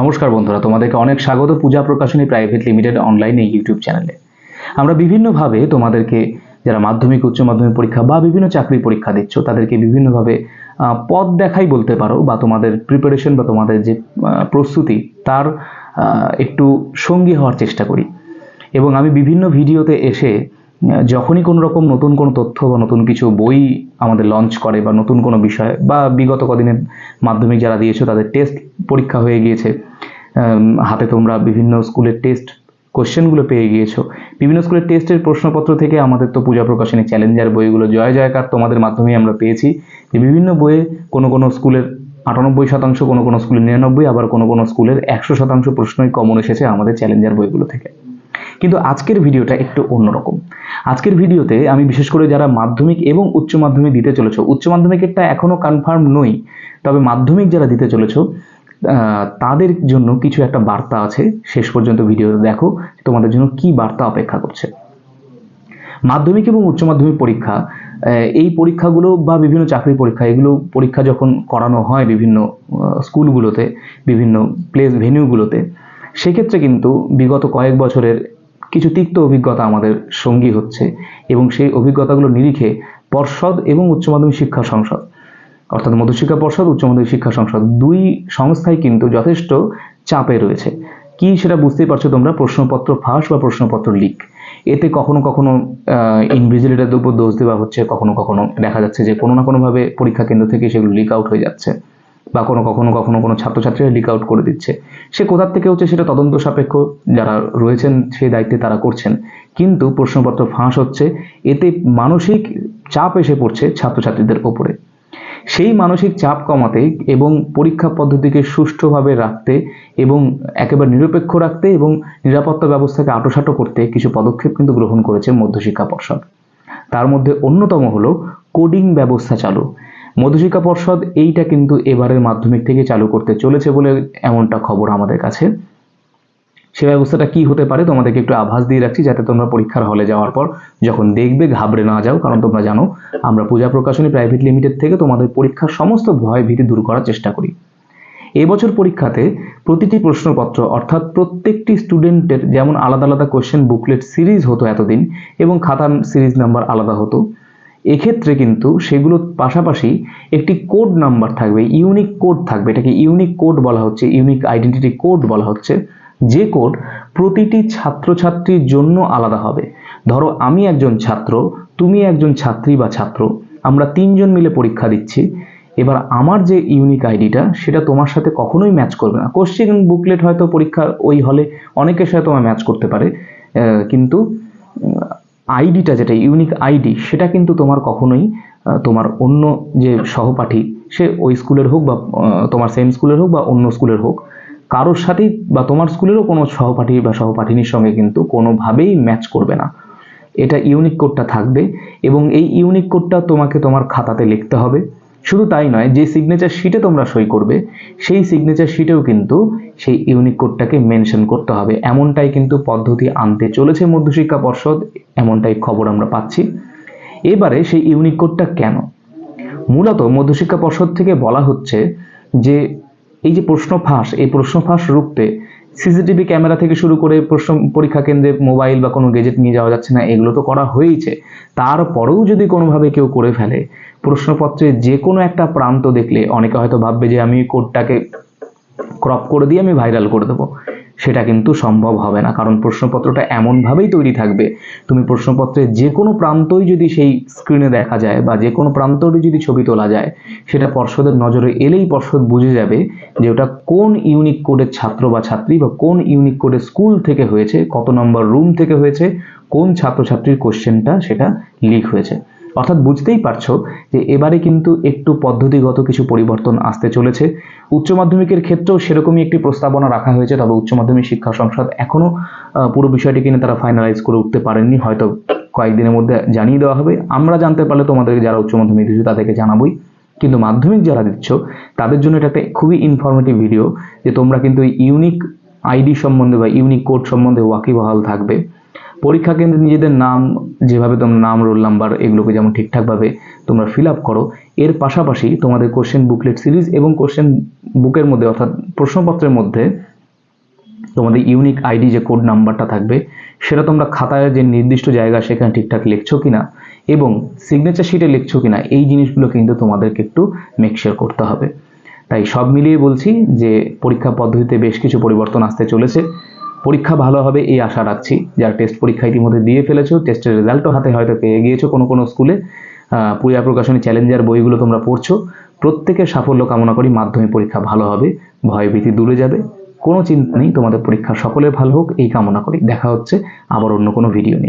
নমস্কার বন্ধুরা, তোমাদেরকে অনেক স্বাগত। Puja Prokashoni private limited online এই ইউটিউব চ্যানেলে আমরা বিভিন্নভাবে তোমাদেরকে, যারা মাধ্যমিক, উচ্চ মাধ্যমিক পরীক্ষা বা বিভিন্ন চাকরি পরীক্ষা দিচ্ছ, তাদেরকে বিভিন্নভাবে পথ দেখাই বলতে পারো বা তোমাদের প্রিপারেশন বা তোমাদের যে প্রস্তুতি, তার একটু সঙ্গী হওয়ার চেষ্টা করি। এবং আমি বিভিন্ন ভিডিওতে এসে যখনই কোনো রকম নতুন কোনো তথ্য বা নতুন কিছু বই আমাদের লঞ্চ করে বা নতুন কোনো বিষয় বা বিগত কদিনের মাধ্যমিক যারা দিয়েছ, তাদের টেস্ট পরীক্ষা হয়ে গিয়েছে হাতে তোমরা বিভিন্ন স্কুলের টেস্ট কোশ্চেনগুলো পেয়ে গিয়েছো। বিভিন্ন স্কুলের টেস্টের প্রশ্নপত্র থেকে আমাদের তো পূজা প্রকাশনী চ্যালেঞ্জার বইগুলো জয় জয়কার তোমাদের মাধ্যমে আমরা পেয়েছি। যে বিভিন্ন বইয়ে কোনো কোনো স্কুলের আটানব্বই শতাংশ, কোনো কোনো স্কুলের নিরানব্বই, আবার কোনো কোনো স্কুলের একশো শতাংশ প্রশ্নই কমন এসেছে আমাদের চ্যালেঞ্জার বইগুলো থেকে। কিন্তু আজকের ভিডিওটা একটু অন্যরকম। আজকের ভিডিওতে আমি বিশেষ করে যারা মাধ্যমিক এবং উচ্চ মাধ্যমিক দিতে চলেছো, উচ্চ মাধ্যমিকেরটা এখনও কনফার্ম নই, তবে মাধ্যমিক যারা দিতে চলেছ তাদের জন্য কিছু একটা বার্তা আছে। শেষ পর্যন্ত ভিডিও দেখো তোমাদের জন্য কি বার্তা অপেক্ষা করছে। মাধ্যমিক এবং উচ্চ মাধ্যমিক পরীক্ষা এই পরীক্ষাগুলো বা বিভিন্ন চাকরি পরীক্ষা, এগুলো পরীক্ষা যখন করানো হয় বিভিন্ন স্কুলগুলোতে, বিভিন্ন প্লেস ভেনিউগুলোতে সেক্ষেত্রে কিন্তু বিগত কয়েক বছরের কিছু তিক্ত অভিজ্ঞতা আমাদের সঙ্গী হচ্ছে এবং সেই অভিজ্ঞতাগুলো নিরিখে পর্ষদ এবং উচ্চ মাধ্যমিক শিক্ষা সংসদ, অর্থাৎ মধ্যশিক্ষা পর্ষদ, উচ্চ মাধ্যমিক শিক্ষা সংসদ, দুই সংস্থাই কিন্তু যথেষ্ট চাপে রয়েছে। কি সেটা বুঝতেই পারছ তোমরা? প্রশ্নপত্র ফাঁস বা প্রশ্নপত্র লিক। এতে কখনো কখনো ইনভিজিলেটারদের উপর দোষ দেওয়া হচ্ছে, কখনো কখনো দেখা যাচ্ছে যে কোনো না কোনোভাবে পরীক্ষা কেন্দ্র থেকে সেগুলো লিক আউট হয়ে যাচ্ছে। বা কোনো কখনো কখনো কোনো ছাত্রছাত্রীরা লিক আউট করে দিচ্ছে। সে কোথার থেকে হচ্ছে সেটা তদন্ত সাপেক্ষ যারা রয়েছেন, সেই দায়িত্বে তারা করছেন। কিন্তু প্রশ্নপত্র ফাঁস হচ্ছে, এতে মানসিক চাপ এসে পড়ছে ছাত্রছাত্রীদের ওপরে। সেই মানসিক চাপ কমাতে এবং পরীক্ষা পদ্ধতিকে সুষ্ঠুভাবে রাখতে এবং একেবারে নিরপেক্ষ রাখতে এবং নিরাপত্তা ব্যবস্থাকে আটোসাটো করতে কিছু পদক্ষেপ কিন্তু গ্রহণ করেছে মধ্যশিক্ষা পর্ষদ। তার মধ্যে অন্যতম হলো কোডিং ব্যবস্থা চালু। মধ্যশিক্ষা পর্ষদ এইটা কিন্তু এবারের মাধ্যমিক থেকে চালু করতে চলেছে বলে এমনটা খবর আমাদের কাছে। সে ব্যবস্থাটা কি হতে পারে তোমাদেরকে একটু আভাস দিয়ে রাখছি যাতে তোমরা পরীক্ষার হলে যাওয়ার পর যখন দেখবে ঘাবড়ে না যাও, কারণ তোমরা জানো, আমরা পূজা প্রকাশনী প্রাইভেট লিমিটেড থেকে তোমাদের পরীক্ষার সমস্ত ভয় ভীতি দূর করার চেষ্টা করি। এবছর পরীক্ষাতে প্রতিটি প্রশ্নপত্র, অর্থাৎ প্রত্যেকটি স্টুডেন্টের যেমন আলাদা আলাদা কোয়েশ্চেন বুকলেট সিরিজ হতো এতদিন এবং খাতার সিরিজ নাম্বার আলাদা হতো এক্ষেত্রে কিন্তু সেগুলোর পাশাপাশি একটি কোড নাম্বার থাকবে ইউনিক কোড থাকবে। এটাকে ইউনিক কোড বলা হচ্ছে ইউনিক আইডেন্টিটি কোড বলা হচ্ছে। যে কোড প্রতিটি ছাত্রছাত্রীর জন্য আলাদা হবে। ধরো আমি একজন ছাত্র, তুমি একজন ছাত্রী বা ছাত্র, আমরা তিনজন মিলে পরীক্ষা দিচ্ছি। এবার আমার যে ইউনিক আইডিটা সেটা তোমার সাথে কখনোই ম্যাচ করবে না। কোশ্চেন বুকলেট হয়তো পরীক্ষার ওই হলে অনেকের সাথে তোমার ম্যাচ করতে পারে। কিন্তু আইডিটা যেটা ইউনিক আইডি সেটা কিন্তু তোমার কখনোই তোমার অন্য যে সহপাঠী, সে ওই স্কুলের হোক বা তোমার সেম স্কুলের হোক বা অন্য স্কুলের হোক, কারোর সাথেই বা তোমার স্কুলেরও কোনো সহপাঠী বা সহপাঠিনীর সঙ্গে কিন্তু কোনোভাবেই ম্যাচ করবে না। এটা ইউনিক কোডটা থাকবে এবং এই ইউনিক কোডটা তোমাকে তোমার খাতাতে লিখতে হবে। শুধু তাই নয়, যে সিগনেচার শিটে তোমরা সই করবে, সেই সিগনেচার শিটেও কিন্তু সেই ইউনিক কোডটাকে মেনশন করতে হবে। এমনটাই কিন্তু পদ্ধতি আনতে চলেছে মধ্যশিক্ষা পর্ষদ, এমনটাই খবর আমরা পাচ্ছি। এবারে সেই ইউনিক কোডটা কেন? মূলত মধ্যশিক্ষা পর্ষদ থেকে বলা হচ্ছে যে, এই যে প্রশ্ন ফাঁস, এই প্রশ্ন ফাঁস রুখতে সিসিটিভি ক্যামেরা থেকে শুরু করে প্রশ্ন পরীক্ষা কেন্দ্রে মোবাইল বা কোনো গেজেট নিয়ে যাওয়া যাচ্ছে না, এগুলো তো করা হয়েইছে। তারপরেও যদি কোনোভাবে কেউ করে ফেলে, প্রশ্নপত্রে যে কোনো একটা প্রান্ত দেখলে অনেকে হয়তো ভাববে যে আমি কোডটাকে ক্রপ করে দিয়ে আমি ভাইরাল করে দেবো। সেটা কিন্তু সম্ভব হবে না। কারণ প্রশ্নপত্রটা এমনভাবেই তৈরি থাকবে, তুমি প্রশ্নপত্রের যে কোনো প্রান্তই যদি সেই স্ক্রিনে দেখা যায় বা যে কোনো প্রান্তরই যদি ছবি তোলা যায়, সেটা পর্ষদের নজরে এলেই পর্ষদ বুঝে যাবে যে ওটা কোন ইউনিক কোডের ছাত্র বা ছাত্রী বা কোন ইউনিক কোডের স্কুল থেকে হয়েছে, কত নম্বর রুম থেকে হয়েছে, কোন ছাত্রছাত্রীর কোশ্চেনটা সেটা লিক হয়েছে। অর্থাৎ বুঝতেই পারছ যে এবারে কিন্তু একটু পদ্ধতিগত কিছু পরিবর্তন আসতে চলেছে। উচ্চ মাধ্যমিকের ক্ষেত্রেও সেরকমই একটি প্রস্তাবনা রাখা হয়েছে, তবে উচ্চ মাধ্যমিক শিক্ষা সংসদ এখনও পুরো বিষয়টি কিনে তারা ফাইনালাইজ করে উঠতে পারেননি, হয়তো কয়েকদিনের মধ্যে জানিয়ে দেওয়া হবে। আমরা জানতে পারলে তোমাদের যারা উচ্চ মাধ্যমিক দিচ্ছ তাদেরকে জানাবোই। কিন্তু মাধ্যমিক যারা দিচ্ছ, তাদের জন্য এটা একটা খুবই ইনফরমেটিভ ভিডিও যে তোমরা কিন্তু ইউনিক আইডি সম্বন্ধে বা ইউনিক কোড সম্বন্ধে ওয়াকিবহাল থাকবে। পরীক্ষা কেন্দ্রে নিজেদের নাম, যেভাবে তোমরা নাম, রোল নাম্বার এগুলোকে যেমন ঠিকঠাকভাবে তোমরা ফিল আপ করো, এর পাশাপাশি তোমাদের কোশ্চেন বুকলেট সিরিজ এবং কোশ্চেন বুকের মধ্যে অর্থাৎ প্রশ্নপত্রের মধ্যে তোমাদের ইউনিক আইডি যে কোড নাম্বারটা থাকবে, সেটা তোমরা খাতায় যে নির্দিষ্ট জায়গা সেখানে ঠিকঠাক লিখছো কিনা এবং সিগনেচার শিটে লিখছো কিনা, এই জিনিসগুলো কিন্তু তোমাদেরকে একটু মেকশিওর করতে হবে। তাই সব মিলিয়ে বলছি যে পরীক্ষা পদ্ধতিতে বেশ কিছু পরিবর্তন আসতে চলেছে। পরীক্ষা ভালো হবে, এই আশা রাখছি। যার টেস্ট পরীক্ষা ইতিমধ্যে দিয়ে ফেলেছো টেস্টের রেজাল্টও হাতে হয়তো পেয়ে গিয়েছো কোনো কোনো স্কুলে পুরিয়া প্রকাশনী চ্যালেঞ্জার বইগুলো তোমরা পড়ছো। প্রত্যেকের সাফল্য কামনা করি, মাধ্যমিক পরীক্ষা ভালো হবে, ভয়ভীতি দূরে যাবে। কোনো চিন্তা নেই, তোমাদের পরীক্ষা সকলের ভালো হোক, এই কামনা করি। দেখা হচ্ছে আবার অন্য কোনো ভিডিও নিয়ে।